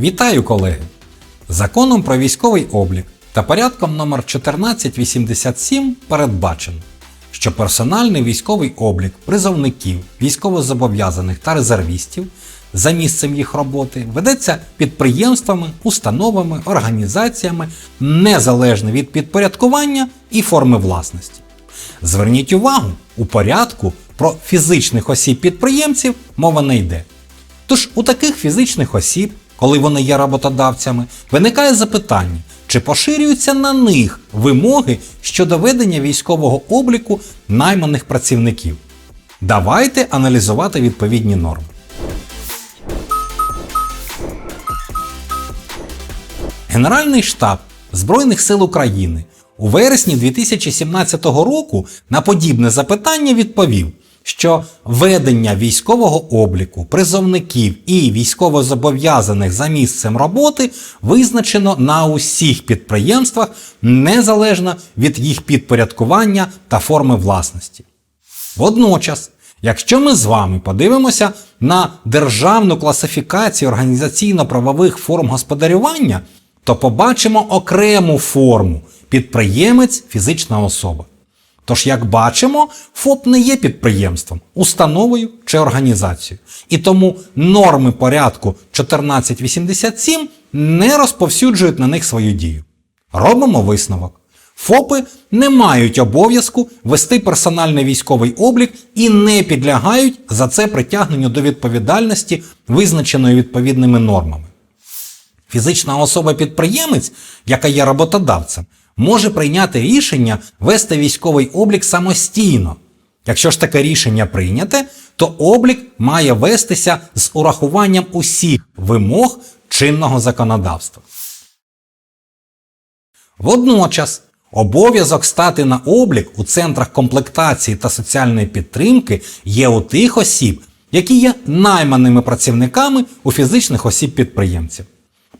Вітаю, колеги! Законом про військовий облік та порядком номер 1487 передбачено, що персональний військовий облік призовників, військовозобов'язаних та резервістів за місцем їх роботи ведеться підприємствами, установами, організаціями незалежно від підпорядкування і форми власності. Зверніть увагу, у порядку про фізичних осіб підприємців мова не йде. Тож у таких фізичних осіб, коли вони є роботодавцями, виникає запитання, чи поширюються на них вимоги щодо ведення військового обліку найманих працівників. Давайте аналізувати відповідні норми. Генеральний штаб Збройних сил України у вересні 2017 року на подібне запитання відповів, що ведення військового обліку призовників і військовозобов'язаних за місцем роботи визначено на усіх підприємствах незалежно від їх підпорядкування та форми власності. Водночас, якщо ми з вами подивимося на державну класифікацію організаційно-правових форм господарювання, то побачимо окрему форму підприємець фізична особа. Тож, як бачимо, ФОП не є підприємством, установою чи організацією. І тому норми порядку 1487 не розповсюджують на них свою дію. Робимо висновок. ФОПи не мають обов'язку вести персональний військовий облік і не підлягають за це притягненню до відповідальності, визначеної відповідними нормами. Фізична особа-підприємець, яка є роботодавцем, може прийняти рішення вести військовий облік самостійно. Якщо ж таке рішення прийняте, то облік має вестися з урахуванням усіх вимог чинного законодавства. Водночас обов'язок стати на облік у центрах комплектації та соціальної підтримки є у тих осіб, які є найманими працівниками у фізичних осіб підприємців.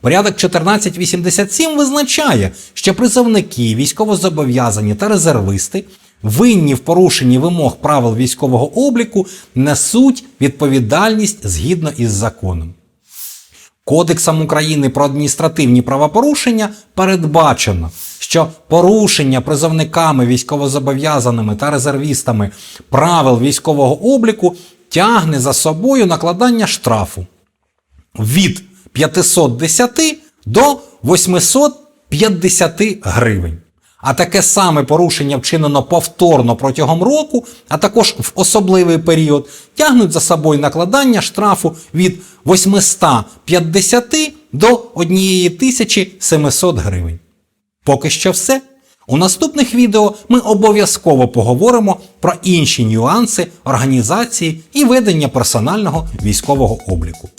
Порядок 1487 визначає, що призовники, військовозобов'язані та резервисти винні в порушенні вимог правил військового обліку несуть відповідальність згідно із законом. Кодексом України про адміністративні правопорушення передбачено, що порушення призовниками, військовозобов'язаними та резервістами правил військового обліку тягне за собою накладання штрафу від 510 до 850 гривень. А таке саме порушення вчинено повторно протягом року, а також в особливий період, тягнуть за собою накладання штрафу від 850 до 1700 гривень. Поки що все. У наступних відео ми обов'язково поговоримо про інші нюанси організації і ведення персонального військового обліку.